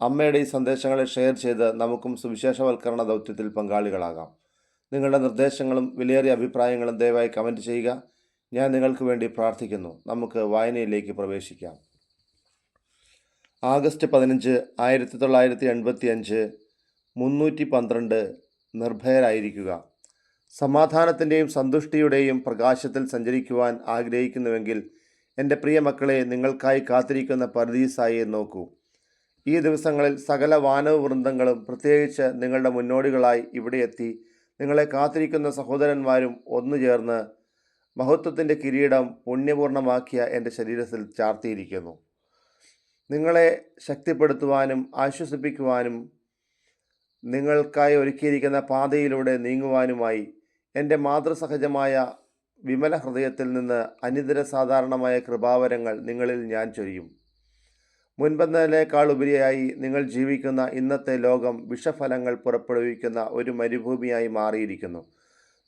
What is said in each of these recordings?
അമ്മയുടെ ഈ സന്ദേശങ്ങളെ ഷെയർ ചെയ്ത് നമുക്കും സുവിശേഷവൽക്കരണ ദൗത്യത്തിൽ പങ്കാളികളാകാം. നിങ്ങളുടെ നിർദ്ദേശങ്ങളും വിലയേറിയ അഭിപ്രായങ്ങളും ദയവായി കമന്റ് ചെയ്യുക. ഞാൻ നിങ്ങൾക്ക് വേണ്ടി പ്രാർത്ഥിക്കുന്നു. നമുക്ക് വായനയിലേക്ക് പ്രവേശിക്കാം. ആഗസ്റ്റ് പതിനഞ്ച് ആയിരത്തി തൊള്ളായിരത്തി എൺപത്തി അഞ്ച് മുന്നൂറ്റി പന്ത്രണ്ട് നിർഭയരായിരിക്കുക. സമാധാനത്തിന്റെയും സന്തുഷ്ടിയുടെയും പ്രകാശത്തിൽ സഞ്ചരിക്കുവാൻ ആഗ്രഹിക്കുന്നുവെങ്കിൽ എന്റെ പ്രിയ മക്കളെ നിങ്ങൾക്കായി കാത്തിരിക്കുന്ന പരദീസായി നോക്കൂ. ഈ ദിവസങ്ങളിൽ സകല വാനവ വൃന്ദങ്ങളും പ്രത്യേകിച്ച് നിങ്ങളുടെ മുന്നോടികളായി ഇവിടെ എത്തി നിങ്ങളെ കാത്തിരിക്കുന്ന സഹോദരന്മാരും ഒന്നു ചേർന്ന് മഹത്വത്തിന്റെ കിരീടം പുണ്യപൂർണമാക്കിയ എന്റെ ശരീരത്തിൽ ചാർത്തിയിരിക്കുന്നു. നിങ്ങളെ ശക്തിപ്പെടുത്തുവാനും ആശ്വസിപ്പിക്കുവാനും നിങ്ങൾക്കായി ഒരുക്കിയിരിക്കുന്ന പാതയിലൂടെ നീങ്ങുവാനുമായി എന്റെ മാതൃസഹജമായ വിമല ഹൃദയത്തിൽ നിന്ന് അനിതര സാധാരണമായ കൃപാവരങ്ങൾ നിങ്ങളിൽ ഞാൻ ചൊരിയും. മുൻപെന്നതിനേക്കാൾ ഉപരിയായി നിങ്ങൾ ജീവിക്കുന്ന ഇന്നത്തെ ലോകം വിഷഫലങ്ങൾ പുറപ്പെടുവിക്കുന്ന ഒരു മരുഭൂമിയായി മാറിയിരിക്കുന്നു.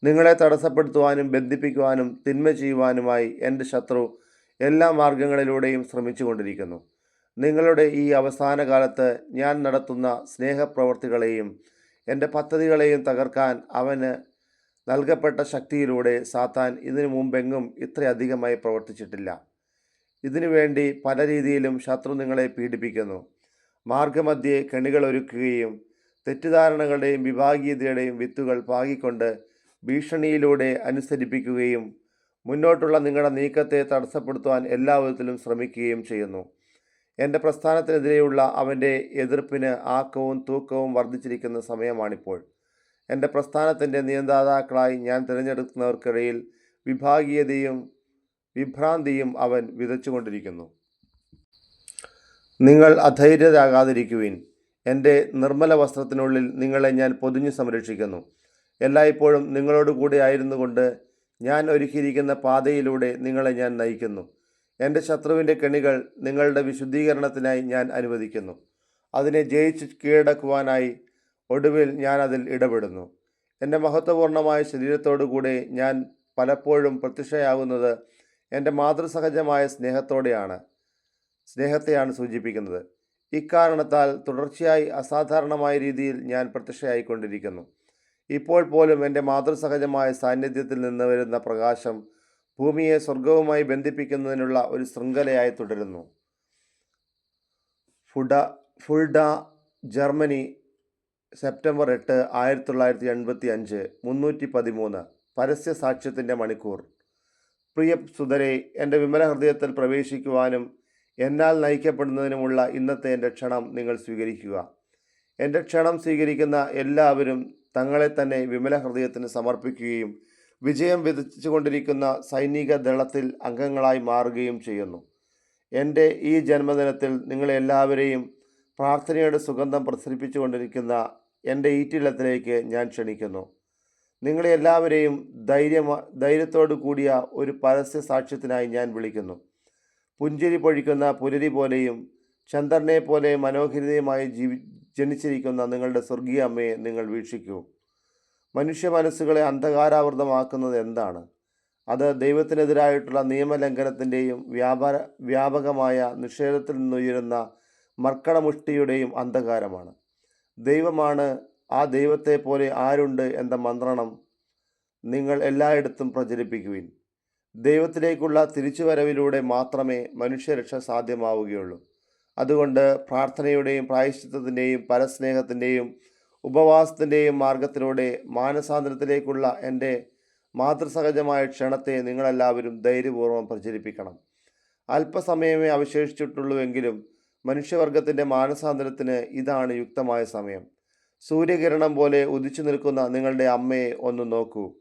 നിങ്ങളെ തടസ്സപ്പെടുത്തുവാനും ബന്ധിപ്പിക്കുവാനും തിന്മ ചെയ്യുവാനുമായി എന്റെ ശത്രു എല്ലാ മാർഗങ്ങളിലൂടെയും ശ്രമിച്ചുകൊണ്ടിരിക്കുന്നു. നിങ്ങളുടെ ഈ അവസാന കാലത്ത് ഞാൻ നടത്തുന്ന സ്നേഹപ്രവർത്തികളെയും എന്റെ പദ്ധതികളെയും തകർക്കാൻ അവന് നൽകപ്പെട്ട ശക്തിയിലൂടെ സാത്താൻ ഇതിനു മുമ്പെങ്ങും ഇത്രയധികമായി പ്രവർത്തിച്ചിട്ടില്ല. ഇതിനുവേണ്ടി പല രീതിയിലും ശത്രു നിങ്ങളെ പീഡിപ്പിക്കുന്നു. മാർഗമധ്യേ കെണികൾ ഒരുക്കുകയും തെറ്റിദ്ധാരണകളുടെയും വിഭാഗീയതയുടെയും വിത്തുകൾ പാകിക്കൊണ്ട് ഭീഷണിയിലൂടെ അനുസരിപ്പിക്കുകയും മുന്നോട്ടുള്ള നിങ്ങളുടെ നീക്കത്തെ തടസ്സപ്പെടുത്തുവാൻ എല്ലാ വിധത്തിലും ശ്രമിക്കുകയും ചെയ്യുന്നു. എന്റെ പ്രസ്ഥാനത്തിനെതിരെയുള്ള അവന്റെ എതിർപ്പിന് ആക്കവും തൂക്കവും വർദ്ധിച്ചിരിക്കുന്ന സമയമാണിപ്പോൾ. എന്റെ പ്രസ്ഥാനത്തിന്റെ നിയന്താതാക്കളായി ഞാൻ തിരഞ്ഞെടുക്കുന്നവർക്കിടയിൽ വിഭാഗീയതയും വിഭ്രാന്തിയും അവൻ വിതച്ചുകൊണ്ടിരിക്കുന്നു. നിങ്ങൾ അധൈര്യരാകാതിരിക്കുവിൻ. എന്റെ നിർമ്മല വസ്ത്രത്തിനുള്ളിൽ നിങ്ങളെ ഞാൻ പൊതിഞ്ഞു സംരക്ഷിക്കുന്നു. എല്ലായ്പ്പോഴും നിങ്ങളോട് കൂടെ ആയിരുന്നു കൊണ്ട് ഞാൻ ഒരുക്കിയിരിക്കുന്ന പാതയിലൂടെ നിങ്ങളെ ഞാൻ നയിക്കുന്നു. എന്റെ ശത്രുവിന്റെ കെണികൾ നിങ്ങളുടെ വിശുദ്ധീകരണത്തിനായി ഞാൻ അനുവദിക്കുന്നു. അതിനെ ജയിച്ച് കീഴടക്കുവാനായി ഒടുവിൽ ഞാൻ അതിൽ ഇടപെടുന്നു. എന്റെ മഹത്വപൂർണമായ ശരീരത്തോടു കൂടെ ഞാൻ പലപ്പോഴും പ്രത്യക്ഷയാകുന്നത് എന്റെ മാതൃസഹജമായ സ്നേഹത്തോടെയാണ് സ്നേഹത്തെയാണ് സൂചിപ്പിക്കുന്നത്. ഇക്കാരണത്താൽ തുടർച്ചയായി അസാധാരണമായ രീതിയിൽ ഞാൻ പ്രത്യക്ഷയായിക്കൊണ്ടിരിക്കുന്നു. ഇപ്പോൾ പോലും എന്റെ മാതൃസഹജമായ സാന്നിധ്യത്തിൽ നിന്ന് വരുന്ന പ്രകാശം ഭൂമിയെ സ്വർഗവുമായി ബന്ധിപ്പിക്കുന്നതിനുള്ള ഒരു ശൃംഖലയായി തുടരുന്നു. ഫുഡ ഫുൾഡ ജർമ്മനി സെപ്റ്റംബർ എട്ട് ആയിരത്തി തൊള്ളായിരത്തി എൺപത്തി അഞ്ച് മുന്നൂറ്റി പതിമൂന്ന് പരസ്യ സാക്ഷ്യത്തിന്റെ മണിക്കൂർ. പ്രിയ സുതരെ എന്റെ വിമല ഹൃദയത്തിൽ പ്രവേശിക്കുവാനും എന്നാൽ നയിക്കപ്പെടുന്നതിനുമുള്ള ഇന്നത്തെ എന്റെ ക്ഷണം നിങ്ങൾ സ്വീകരിക്കുക. എന്റെ ക്ഷണം സ്വീകരിക്കുന്ന എല്ലാവരും തങ്ങളെ തന്നെ വിമല ഹൃദയത്തിന് സമർപ്പിക്കുകയും വിജയം വിധിച്ചുകൊണ്ടിരിക്കുന്ന സൈനിക ദളത്തിൽ അംഗങ്ങളായി മാറുകയും ചെയ്യുന്നു. എന്റെ ഈ ജന്മദിനത്തിൽ നിങ്ങളെല്ലാവരെയും പ്രാർത്ഥനയുടെ സുഗന്ധം പ്രസരിപ്പിച്ചുകൊണ്ടിരിക്കുന്ന എന്റെ ഈറ്റിലത്തിലേക്ക് ഞാൻ ക്ഷണിക്കുന്നു. നിങ്ങളെ എല്ലാവരെയും ധൈര്യ ധൈര്യത്തോടു കൂടിയ ഒരു പരസ്യ സാക്ഷ്യത്തിനായി ഞാൻ വിളിക്കുന്നു. പുഞ്ചിരി പൊഴിക്കുന്ന പുലരി പോലെയും ചന്ദ്രനെ പോലെ മനോഹരിതയുമായി ജീവി ജനിച്ചിരിക്കുന്ന നിങ്ങളുടെ സ്വർഗീയ അമ്മയെ നിങ്ങൾ വീക്ഷിക്കൂ. മനുഷ്യ മനസ്സുകളെ അന്ധകാരാവൃതമാക്കുന്നത് എന്താണ്? അത് ദൈവത്തിനെതിരായിട്ടുള്ള നിയമലംഘനത്തിന്റെയും വ്യാപാര വ്യാപകമായ നിഷേധത്തിൽ നിന്നുയരുന്ന മർക്കടമുഷ്ടിയുടെയും അന്ധകാരമാണ്. ദൈവമാണ് ആ ദൈവത്തെ പോലെ ആരുണ്ട് എന്ന മന്ത്രണം നിങ്ങൾ എല്ലായിടത്തും പ്രചരിപ്പിക്കുവിൻ. ദൈവത്തിലേക്കുള്ള തിരിച്ചുവരവിലൂടെ മാത്രമേ മനുഷ്യരക്ഷ സാധ്യമാവുകയുള്ളൂ. അതുകൊണ്ട് പ്രാർത്ഥനയുടെയും പ്രായശ്ചിത്തത്തിന്റെയും പരസ്നേഹത്തിന്റെയും ഉപവാസത്തിന്റെയും മാർഗത്തിലൂടെ മാനസാന്തരത്തിലേക്കുള്ള എന്റെ മാതൃസഹജമായ ക്ഷണത്തെ നിങ്ങളെല്ലാവരും ധൈര്യപൂർവം പ്രചരിപ്പിക്കണം. അല്പസമയമേ അവശേഷിച്ചിട്ടുള്ളൂവെങ്കിലും മനുഷ്യവർഗത്തിന്റെ മാനസാന്തരത്തിന് ഇതാണ് യുക്തമായ സമയം. സൂര്യകിരണം പോലെ ഉദിച്ചു നിൽക്കുന്ന നിങ്ങളുടെ അമ്മയെ ഒന്ന് നോക്കൂ.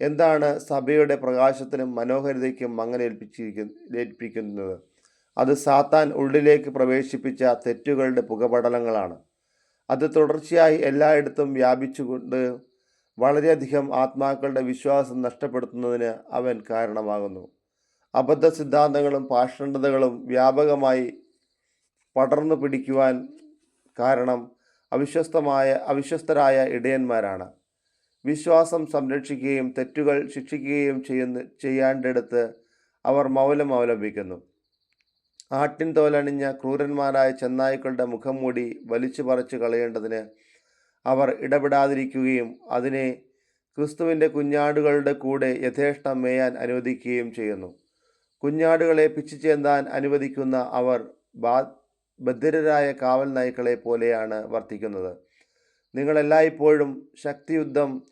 എന്താണ് സഭയുടെ പ്രകാശത്തിനും മനോഹരിതയ്ക്കും അങ്ങനെ ഏൽപ്പിച്ചിരിക്കുന്ന ഏൽപ്പിക്കുന്നത്? അത് സാത്താൻ ഉള്ളിലേക്ക് പ്രവേശിപ്പിച്ച തെറ്റുകളുടെ പുകപടലങ്ങളാണ്. അത് തുടർച്ചയായി എല്ലായിടത്തും വ്യാപിച്ചുകൊണ്ട് വളരെയധികം ആത്മാക്കളുടെ വിശ്വാസം നഷ്ടപ്പെടുത്തുന്നതിന് അവൻ കാരണമാകുന്നു. അബദ്ധ സിദ്ധാന്തങ്ങളും പാഷണ്ഡതകളും വ്യാപകമായി പടർന്നു പിടിക്കുവാൻ കാരണം അവിശ്വസ്തമായ അവിശ്വസ്തരായ ഇടയന്മാരാണ്. വിശ്വാസം സംരക്ഷിക്കുകയും തെറ്റുകൾ ശിക്ഷിക്കുകയും ചെയ്യുന്ന ചെയ്യേണ്ടടുത്ത് അവർ മൗലം അവലംബിക്കുന്നു. ആട്ടിൻ തോലണിഞ്ഞ ക്രൂരന്മാരായ ചെന്നായ്ക്കളുടെ മുഖം മൂടി വലിച്ചു പറിച്ചു കളയേണ്ടതിന് അവർ ഇടപെടാതിരിക്കുകയും അതിനെ ക്രിസ്തുവിന്റെ കുഞ്ഞാടുകളുടെ കൂടെ യഥേഷ്ടം മേയാൻ അനുവദിക്കുകയും ചെയ്യുന്നു. കുഞ്ഞാടുകളെ പിച്ചുചേന്താൻ അനുവദിക്കുന്ന അവർ ബാ ബധിരരായ കാവൽ നായ്ക്കളെ പോലെയാണ് വർത്തിക്കുന്നത്. നിങ്ങളെല്ലായ്പ്പോഴും ശക്തിയുദ്ധം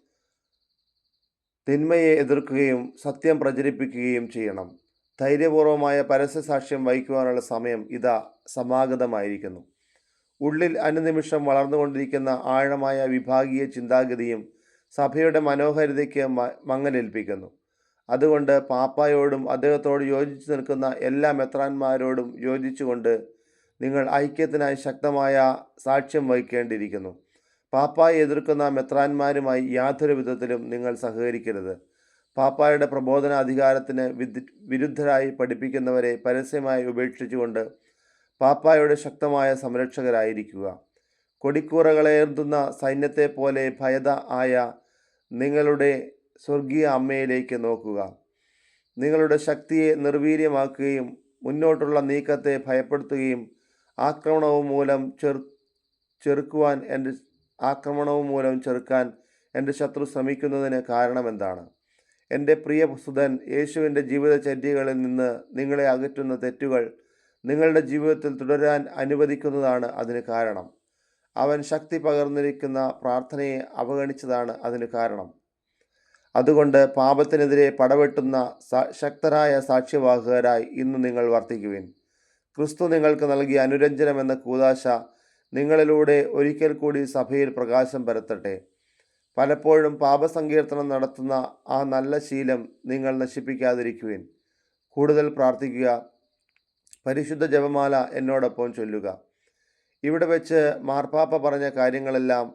തിന്മയെ എതിർക്കുകയും സത്യം പ്രചരിപ്പിക്കുകയും ചെയ്യണം. ധൈര്യപൂർവമായ പരസ്യസാക്ഷ്യം വഹിക്കുവാനുള്ള സമയം ഇതാ സമാഗതമായിരിക്കുന്നു. ഉള്ളിൽ അനുനിമിഷം വളർന്നുകൊണ്ടിരിക്കുന്ന ആഴമായ വിഭാഗീയ ചിന്താഗതിയും സഭയുടെ മനോഹാരിതയ്ക്ക് മങ്ങലേൽപ്പിക്കുന്നു. അതുകൊണ്ട് പാപ്പായോടും അദ്ദേഹത്തോട് യോജിച്ചു നിൽക്കുന്ന എല്ലാ മെത്രാന്മാരോടും യോജിച്ചുകൊണ്ട് നിങ്ങൾ ഐക്യത്തിനായി ശക്തമായ സാക്ഷ്യം വഹിക്കേണ്ടിയിരിക്കുന്നു. പാപ്പായെ എതിർക്കുന്ന മെത്രാന്മാരുമായി യാതൊരു വിധത്തിലും നിങ്ങൾ സഹകരിക്കരുത്. പാപ്പായുടെ പ്രബോധന അധികാരത്തിന് വിരുദ്ധരായി പഠിപ്പിക്കുന്നവരെ പരസ്യമായി ഉപേക്ഷിച്ചുകൊണ്ട് പാപ്പായുടെ ശക്തമായ സംരക്ഷകരായിരിക്കുക. കൊടിക്കൂറകളേർത്തുന്ന സൈന്യത്തെ പോലെ ഭയത ആയ നിങ്ങളുടെ സ്വർഗീയ അമ്മയിലേക്ക് നോക്കുക. നിങ്ങളുടെ ശക്തിയെ നിർവീര്യമാക്കുകയും മുന്നോട്ടുള്ള നീക്കത്തെ ഭയപ്പെടുത്തുകയും ആക്രമണവും മൂലം ചെറു ചെറുക്കുവാൻ എന്റെ ആക്രമണവും മൂലം ചെറുക്കാൻ എന്റെ ശത്രു ശ്രമിക്കുന്നതിന് കാരണമെന്താണ് എന്റെ പ്രിയ സുധൻ യേശുവിന്റെ ജീവിതചര്യകളിൽ നിന്ന് നിങ്ങളെ അകറ്റുന്ന തെറ്റുകൾ നിങ്ങളുടെ ജീവിതത്തിൽ തുടരാൻ അനുവദിക്കുന്നതാണ് അതിന് കാരണം. അവൻ ശക്തി പകർന്നിരിക്കുന്ന പ്രാർത്ഥനയെ അവഗണിച്ചതാണ് അതിന് കാരണം. അതുകൊണ്ട് പാപത്തിനെതിരെ പടവെട്ടുന്ന ശക്തരായ സാക്ഷ്യവാഹകരായി ഇന്ന് നിങ്ങൾ വർത്തിക്കുവിൻ. ക്രിസ്തു നിങ്ങൾക്ക് നൽകിയ അനുരഞ്ജനം എന്ന കൂതാശ നിങ്ങളിലൂടെ ഒരിക്കൽ കൂടി സഭയിൽ പ്രകാശം പരത്തട്ടെ. പലപ്പോഴും പാപസങ്കീർത്തനം നടത്തുന്ന ആ നല്ല ശീലം നിങ്ങൾ നശിപ്പിക്കാതിരിക്കുവിൻ. കൂടുതൽ പ്രാർത്ഥിക്കുക. പരിശുദ്ധ ജപമാല എന്നോടൊപ്പം ചൊല്ലുക. ഇവിടെ വെച്ച് മാർപ്പാപ്പ പറഞ്ഞ കാര്യങ്ങളെല്ലാം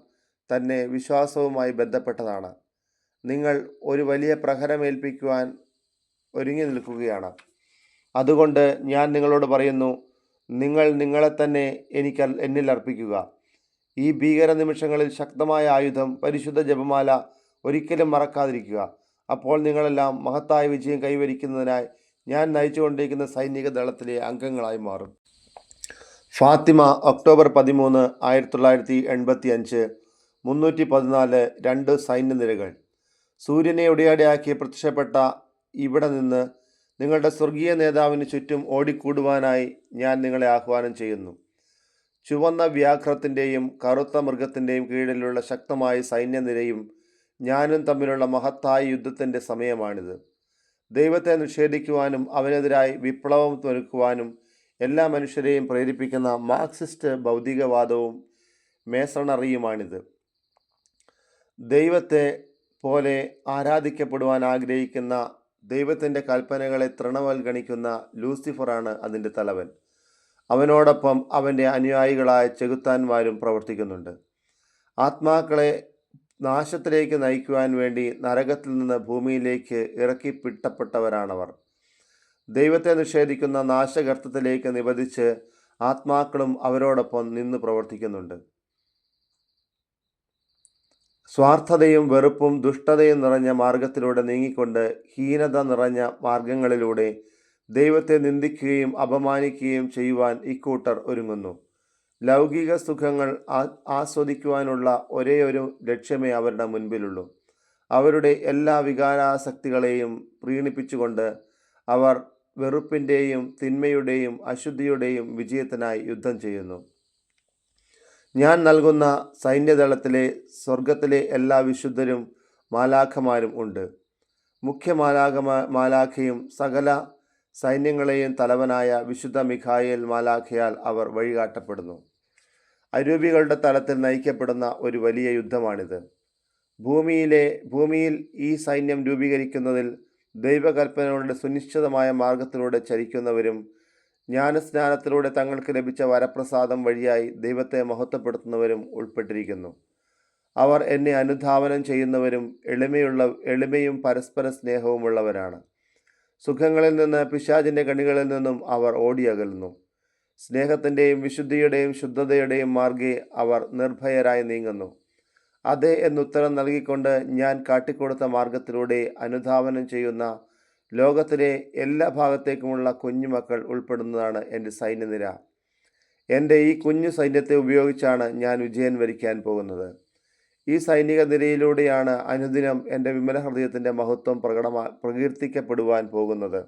തന്നെ വിശ്വാസവുമായി ബന്ധപ്പെട്ടതാണ്. നിങ്ങൾ ഒരു വലിയ പ്രഹരമേൽപ്പിക്കുവാൻ ഒരുങ്ങി നിൽക്കുകയാണ്. അതുകൊണ്ട് ഞാൻ നിങ്ങളോട് പറയുന്നു നിങ്ങൾ നിങ്ങളെ തന്നെ എനിക്ക് എന്നിൽ അർപ്പിക്കുക. ഈ ഭീകര നിമിഷങ്ങളിൽ ശക്തമായ ആയുധം പരിശുദ്ധ ജപമാല ഒരിക്കലും മറക്കാതിരിക്കുക. അപ്പോൾ നിങ്ങളെല്ലാം മഹത്തായ വിജയം കൈവരിക്കുന്നതിനായി ഞാൻ നയിച്ചുകൊണ്ടിരിക്കുന്ന സൈനിക ദളത്തിലെ അംഗങ്ങളായി മാറും. ഫാത്തിമ ഒക്ടോബർ പതിമൂന്ന് ആയിരത്തി തൊള്ളായിരത്തി എൺപത്തി അഞ്ച് മുന്നൂറ്റി പതിനാല് രണ്ട് സൈന്യനിരകൾ. സൂര്യനെ ഒടിയാടിയാക്കി പ്രത്യക്ഷപ്പെട്ട ഇവിടെ നിന്ന് നിങ്ങളുടെ സ്വർഗീയ നേതാവിന് ചുറ്റും ഓടിക്കൂടുവാനായി ഞാൻ നിങ്ങളെ ആഹ്വാനം ചെയ്യുന്നു. ചുവന്ന വ്യാഘ്രത്തിന്റെയും കറുത്ത മൃഗത്തിന്റെയും കീഴിലുള്ള ശക്തമായ സൈന്യനിരയും ഞാനും തമ്മിലുള്ള മഹത്തായ യുദ്ധത്തിന്റെ സമയമാണിത്. ദൈവത്തെ നിഷേധിക്കുവാനും അവനെതിരായി വിപ്ലവം തൊരുക്കുവാനും എല്ലാ മനുഷ്യരെയും പ്രേരിപ്പിക്കുന്ന മാർക്സിസ്റ്റ് ഭൗതികവാദവും മേസണറിയുമാണിത്. ദൈവത്തെ പോലെ ആരാധിക്കപ്പെടുവാൻ ആഗ്രഹിക്കുന്ന ദൈവത്തിന്റെ കൽപ്പനകളെ തൃണവൽഗണിക്കുന്ന ലൂസിഫറാണ് അതിന്റെ തലവൻ. അവനോടൊപ്പം അവന്റെ അനുയായികളായ ചെകുത്താന്മാരും പ്രവർത്തിക്കുന്നുണ്ട്. ആത്മാക്കളെ നാശത്തിലേക്ക് നയിക്കുവാൻ വേണ്ടി നരകത്തിൽ നിന്ന് ഭൂമിയിലേക്ക് ഇറക്കിപ്പിട്ടപ്പെട്ടവരാണവർ. ദൈവത്തെ നിഷേധിക്കുന്ന നാശകർത്തത്തിലേക്ക് നിബന്ധിച്ച് ആത്മാക്കളും അവരോടൊപ്പം നിന്ന് പ്രവർത്തിക്കുന്നുണ്ട്. സ്വാർത്ഥതയും വെറുപ്പും ദുഷ്ടതയും നിറഞ്ഞ മാർഗത്തിലൂടെ നീങ്ങിക്കൊണ്ട് ഹീനത നിറഞ്ഞ മാർഗങ്ങളിലൂടെ ദൈവത്തെ നിന്ദിക്കുകയും അപമാനിക്കുകയും ചെയ്യുവാൻ ഇക്കൂട്ടർ ഒരുങ്ങുന്നു. ലൗകിക സുഖങ്ങൾ ആസ്വദിക്കുവാനുള്ള ഒരേയൊരു ലക്ഷ്യമേ അവരുടെ മുൻപിലുള്ളൂ. അവരുടെ എല്ലാ വികാരാസക്തികളെയും പ്രീണിപ്പിച്ചുകൊണ്ട് അവർ വെറുപ്പിന്റെയും തിന്മയുടെയും അശുദ്ധിയുടെയും വിജയത്തിനായി യുദ്ധം ചെയ്യുന്നു. ഞാൻ നൽകുന്ന സൈന്യദളത്തിലെ സ്വർഗത്തിലെ എല്ലാ വിശുദ്ധരും മാലാഖമാരും ഉണ്ട്. മുഖ്യ മാലാഖ മാലാഖയും സകല സൈന്യങ്ങളെയും തലവനായ വിശുദ്ധ മിഖായേൽ മാലാഖയാൽ അവർ വഴികാട്ടപ്പെടുന്നു. അരൂപികളുടെ തലത്തിൽ നയിക്കപ്പെടുന്ന ഒരു വലിയ യുദ്ധമാണിത്. ഭൂമിയിലെ ഭൂമിയിൽ ഈ സൈന്യം രൂപീകരിക്കുന്നതിൽ ദൈവകൽപ്പനകളുടെ സുനിശ്ചിതമായ മാർഗത്തിലൂടെ ചരിക്കുന്നവരും ജ്ഞാനസ്നാനത്തിലൂടെ തങ്ങൾക്ക് ലഭിച്ച വരപ്രസാദം വഴിയായി ദൈവത്തെ മഹത്വപ്പെടുത്തുന്നവരും ഉൾപ്പെട്ടിരിക്കുന്നു. അവർ എന്നെ അനുധാവനം ചെയ്യുന്നവരും എളിമയുള്ള എളിമയും പരസ്പര സ്നേഹവുമുള്ളവരാണ്. സുഖങ്ങളിൽ നിന്ന് പിശാചിന്റെ കണികളിൽ നിന്നും അവർ ഓടിയകലുന്നു. സ്നേഹത്തിന്റെയും വിശുദ്ധിയുടെയും ശുദ്ധതയുടെയും മാർഗേ അവർ നിർഭയരായി നീങ്ങുന്നു. അതെ എന്നുത്തരം നൽകിക്കൊണ്ട് ഞാൻ കാട്ടിക്കൊടുത്ത മാർഗത്തിലൂടെ അനുധാവനം ചെയ്യുന്ന ലോകത്തിലെ എല്ലാ ഭാഗത്തേക്കുമുള്ള കുഞ്ഞുമക്കൾ ഉൾപ്പെടുന്നതാണ് എന്റെ സൈന്യനിര. എന്റെ ഈ കുഞ്ഞു സൈന്യത്തെ ഉപയോഗിച്ചാണ് ഞാൻ വിജയം വരിക്കാൻ പോകുന്നത്. ഈ സൈനിക നിരയിലൂടെയാണ് അനുദിനം എന്റെ വിമല ഹൃദയത്തിന്റെ മഹത്വം പ്രകടമാ പ്രകീർത്തിക്കപ്പെടുവാൻ പോകുന്നത്.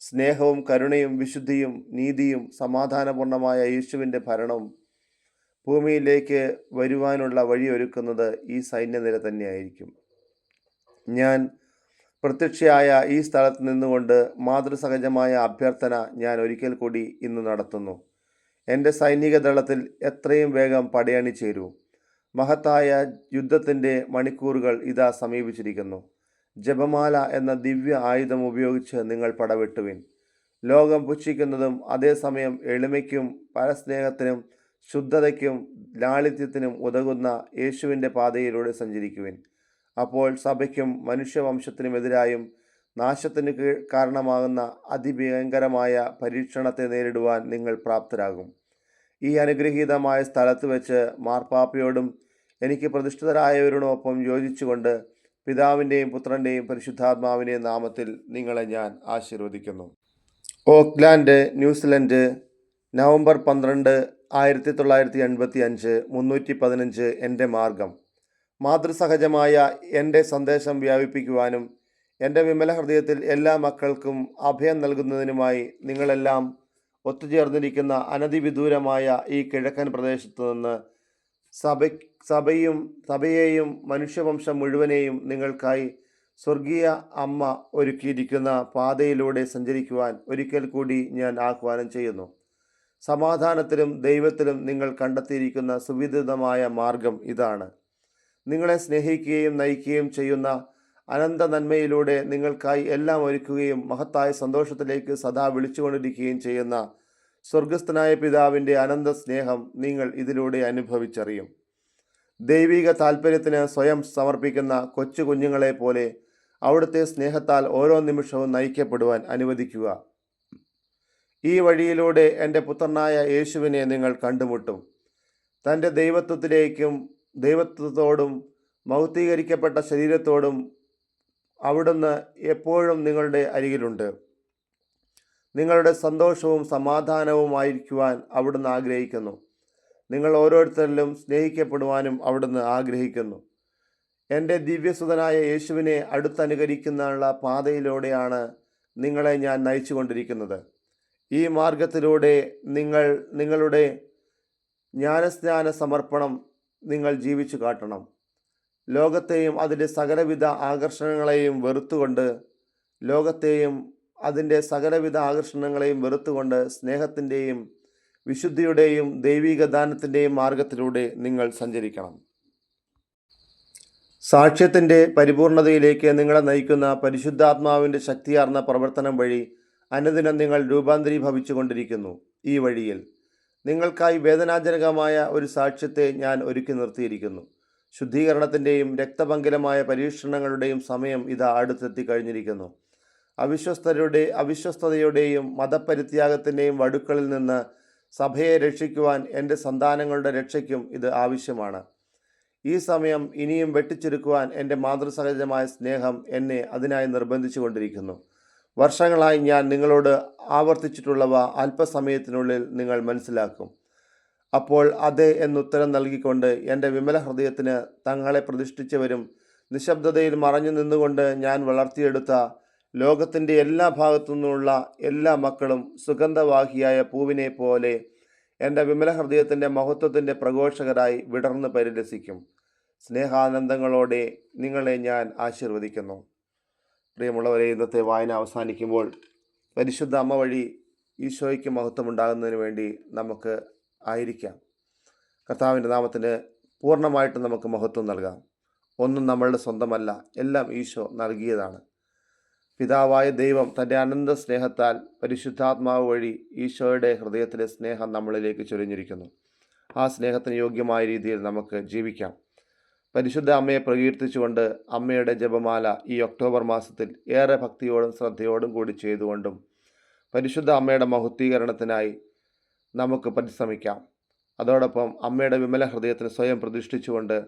സ്നേഹവും കരുണയും വിശുദ്ധിയും നീതിയും സമാധാനപൂർണമായ യേശുവിന്റെ ഭരണം ഭൂമിയിലേക്ക് വരുവാനുള്ള വഴിയൊരുക്കുന്നത് ഈ സൈന്യനിര തന്നെയായിരിക്കും. ഞാൻ പ്രത്യക്ഷയായ ഈ സ്ഥലത്ത് നിന്നുകൊണ്ട് മാതൃസഹജമായ അഭ്യർത്ഥന ഞാൻ ഒരിക്കൽ കൂടി ഇന്ന് നടത്തുന്നു. എന്റെ സൈനിക ദളത്തിൽ എത്രയും വേഗം പടയണി ചേരൂ. മഹത്തായ യുദ്ധത്തിന്റെ മണിക്കൂറുകൾ ഇതാ സമീപിച്ചിരിക്കുന്നു. ജപമാല എന്ന ദിവ്യ ആയുധം ഉപയോഗിച്ച് നിങ്ങൾ പടവെട്ടുവിൻ. ലോകം പുച്ഛിക്കുന്നതും അതേസമയം എളിമയ്ക്കും പരസ്നേഹത്തിനും ശുദ്ധതയ്ക്കും ലാളിത്യത്തിനും ഉതകുന്ന യേശുവിന്റെ പാതയിലൂടെ സഞ്ചരിക്കുവിൻ. അപ്പോൾ സഭയ്ക്കും മനുഷ്യവംശത്തിനുമെതിരായും നാശത്തിന് കാരണമാകുന്ന അതിഭയങ്കരമായ പരീക്ഷണത്തെ നേരിടുവാൻ നിങ്ങൾ പ്രാപ്തരാകും. ഈ അനുഗ്രഹീതമായ സ്ഥലത്ത് വെച്ച് മാർപ്പാപ്പയോടും എനിക്ക് പ്രതിഷ്ഠിതരായവരോടൊപ്പം യോജിച്ചുകൊണ്ട് പിതാവിന്റെയും പുത്രന്റെയും പരിശുദ്ധാത്മാവിന്റെയും നാമത്തിൽ നിങ്ങളെ ഞാൻ ആശീർവദിക്കുന്നു. ഓക്ലാൻഡ് ന്യൂസിലൻഡ് നവംബർ പന്ത്രണ്ട് ആയിരത്തി തൊള്ളായിരത്തി എൺപത്തി അഞ്ച് മുന്നൂറ്റി പതിനഞ്ച് എന്റെ മാർഗം. മാതൃസഹജമായ എന്റെ സന്ദേശം വ്യാപിപ്പിക്കുവാനും എന്റെ വിമല ഹൃദയത്തിൽ എല്ലാ മക്കൾക്കും അഭയം നൽകുന്നതിനുമായി നിങ്ങളെല്ലാം ഒത്തുചേർന്നിരിക്കുന്ന അനധിവിദൂരമായ ഈ കിഴക്കൻ പ്രദേശത്തു നിന്ന് സഭ സഭയും സഭയെയും മനുഷ്യവംശം മുഴുവനെയും നിങ്ങൾക്കായി സ്വർഗീയ അമ്മ ഒരുക്കിയിരിക്കുന്ന പാതയിലൂടെ സഞ്ചരിക്കുവാൻ ഒരിക്കൽ കൂടി ഞാൻ ആഹ്വാനം ചെയ്യുന്നു. സമാധാനത്തിലും ദൈവത്തിലും നിങ്ങൾ കണ്ടെത്തിയിരിക്കുന്ന സുവിദിതമായ മാർഗം ഇതാണ്. നിങ്ങളെ സ്നേഹിക്കുകയും നയിക്കുകയും ചെയ്യുന്ന അനന്ത നന്മയിലൂടെ നിങ്ങൾക്കായി എല്ലാം ഒരുക്കുകയും മഹത്തായ സന്തോഷത്തിലേക്ക് സദാ വിളിച്ചുകൊണ്ടിരിക്കുകയും ചെയ്യുന്ന സ്വർഗസ്ഥനായ പിതാവിന്റെ അനന്ത സ്നേഹം നിങ്ങൾ ഇതിലൂടെ അനുഭവിച്ചറിയും. ദൈവിക താല്പര്യത്തിന് സ്വയം സമർപ്പിക്കുന്ന കൊച്ചു കുഞ്ഞുങ്ങളെ പോലെ അവിടുത്തെ സ്നേഹത്താൽ ഓരോ നിമിഷവും നയിക്കപ്പെടുവാൻ അനുവദിക്കുക. ഈ വഴിയിലൂടെ എന്റെ പുത്രനായ യേശുവിനെ നിങ്ങൾ കണ്ടുമുട്ടും. തന്റെ ദൈവത്വത്തിലേക്കും ദൈവത്വത്തോടും മൗത്തീകരിക്കപ്പെട്ട ശരീരത്തോടും അവിടുന്ന് എപ്പോഴും നിങ്ങളുടെ അരികിലുണ്ട്. നിങ്ങളുടെ സന്തോഷവും സമാധാനവുമായിരിക്കുവാൻ അവിടുന്ന് ആഗ്രഹിക്കുന്നു. നിങ്ങൾ ഓരോരുത്തരിലും സ്നേഹിക്കപ്പെടുവാനും അവിടുന്ന് ആഗ്രഹിക്കുന്നു. എന്റെ ദിവ്യസുതനായ യേശുവിനെ അടുത്തനുകരിക്കുന്നതിനുള്ള പാതയിലൂടെയാണ് നിങ്ങളെ ഞാൻ നയിച്ചുകൊണ്ടിരിക്കുന്നത്. ഈ മാർഗത്തിലൂടെ നിങ്ങൾ നിങ്ങളുടെ ജ്ഞാനസ്നാന സമർപ്പണം നിങ്ങൾ ജീവിച്ചു കാട്ടണം. ലോകത്തെയും അതിന്റെ സകലവിധ ആകർഷണങ്ങളെയും വെറുത്തുകൊണ്ട് ലോകത്തെയും അതിന്റെ സകലവിധ ആകർഷണങ്ങളെയും വെറുത്തുകൊണ്ട് സ്നേഹത്തിന്റെയും വിശുദ്ധിയുടെയും ദൈവിക ദാനത്തിന്റെയും മാർഗത്തിലൂടെ നിങ്ങൾ സഞ്ചരിക്കണം. സാക്ഷ്യത്തിന്റെ പരിപൂർണതയിലേക്ക് നിങ്ങളെ നയിക്കുന്ന പരിശുദ്ധാത്മാവിന്റെ ശക്തിയാർന്ന പ്രവർത്തനം വഴി അനുദിനം നിങ്ങൾ രൂപാന്തരീഭവിച്ചു കൊണ്ടിരിക്കുന്നു ഈ വഴിയിൽ. നിങ്ങൾക്കായി വേദനാജനകമായ ഒരു സാക്ഷ്യത്തെ ഞാൻ ഒരുക്കി നിർത്തിയിരിക്കുന്നു. ശുദ്ധീകരണത്തിന്റെയും രക്തപങ്കിലമായ പരീക്ഷണങ്ങളുടെയും സമയം ഇതാ അടുത്തെത്തി കഴിഞ്ഞിരിക്കുന്നു. അവിശ്വസ്തരുടെ അവിശ്വസ്തതയുടെയും മതപരിത്യാഗത്തിന്റെയും വടുക്കളിൽ നിന്ന് സഭയെ രക്ഷിക്കുവാൻ എന്റെ സന്താനങ്ങളുടെ രക്ഷയ്ക്കും ഇത് ആവശ്യമാണ്. ഈ സമയം ഇനിയും വെട്ടിച്ചുരുക്കുവാൻ എന്റെ മാതൃസഹജമായ സ്നേഹം എന്നെ അതിനായി നിർബന്ധിച്ചു കൊണ്ടിരിക്കുന്നു വർഷങ്ങളായി ഞാൻ നിങ്ങളോട് ആവർത്തിച്ചിട്ടുള്ളവ അല്പസമയത്തിനുള്ളിൽ നിങ്ങൾ മനസ്സിലാക്കും. അപ്പോൾ അതെ എന്നുത്തരം നൽകിക്കൊണ്ട് എന്റെ വിമല ഹൃദയത്തിന് തങ്ങളെ പ്രതിഷ്ഠിച്ചവരും നിശബ്ദതയിൽ മറഞ്ഞു നിന്നുകൊണ്ട് ഞാൻ വളർത്തിയെടുത്ത ലോകത്തിന്റെ എല്ലാ ഭാഗത്തു നിന്നുള്ള എല്ലാ മക്കളും സുഗന്ധവാഹിയായ പൂവിനെ പോലെ എന്റെ വിമല ഹൃദയത്തിന്റെ മഹത്വത്തിന്റെ പ്രഘോഷകരായി വിടർന്ന് പരിരസിക്കും. സ്നേഹാനന്ദങ്ങളോടെ നിങ്ങളെ ഞാൻ ആശീർവദിക്കുന്നു. പ്രിയമുള്ളവരെ ഇന്നത്തെ വായന അവസാനിക്കുമ്പോൾ പരിശുദ്ധ അമ്മ വഴി ഈശോയ്ക്ക് മഹത്വമുണ്ടാകുന്നതിന് വേണ്ടി നമുക്ക് ആയിരിക്കാം. കർത്താവിന്റെ നാമത്തിന് പൂർണമായിട്ട് നമുക്ക് മഹത്വം നൽകാം. ഒന്നും നമ്മളുടെ സ്വന്തമല്ല എല്ലാം ഈശോ നൽകിയതാണ്. പിതാവായ ദൈവം തന്റെ അനന്ത സ്നേഹത്താൽ പരിശുദ്ധാത്മാവ് വഴി ഈശോയുടെ ഹൃദയത്തിലെ സ്നേഹം നമ്മളിലേക്ക് ചൊരിഞ്ഞിരിക്കുന്നു. ആ സ്നേഹത്തിന് യോഗ്യമായ രീതിയിൽ നമുക്ക് ജീവിക്കാം. പരിശുദ്ധ അമ്മയെ പ്രകീർത്തിച്ചുകൊണ്ട് അമ്മയുടെ ജപമാല ഈ ഒക്ടോബർ മാസത്തിൽ ഏറെ ഭക്തിയോടും ശ്രദ്ധയോടും കൂടി ചെയ്തുകൊണ്ടും പരിശുദ്ധ അമ്മയുടെ മഹുദ്ധീകരണത്തിനായി നമുക്ക് പരിശ്രമിക്കാം. അതോടൊപ്പം അമ്മയുടെ വിമല ഹൃദയത്തിന് സ്വയം പ്രതിഷ്ഠിച്ചുകൊണ്ട്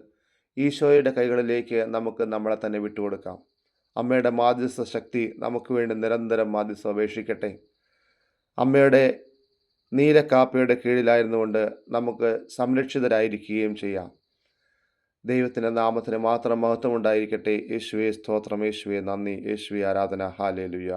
ഈശോയുടെ കൈകളിലേക്ക് നമുക്ക് നമ്മളെ തന്നെ വിട്ടുകൊടുക്കാം. അമ്മയുടെ മാധ്യസ്ഥ ശക്തി നമുക്ക് വേണ്ടി നിരന്തരം മാധ്യസ്ഥ അപേക്ഷിക്കട്ടെ. അമ്മയുടെ നീലക്കാപ്പയുടെ കീഴിലായിരുന്നുകൊണ്ട് നമുക്ക് സംരക്ഷിതരായിരിക്കുകയും ചെയ്യാം. ദൈവത്തിന്റെ നാമത്തിന് മാത്രം മഹത്വം ഉണ്ടായിരിക്കട്ടെ യേശുവേ സ്തോത്രം. യേശുവെ നന്ദി. യേശുവെ ആരാധന. ഹാലേലുയ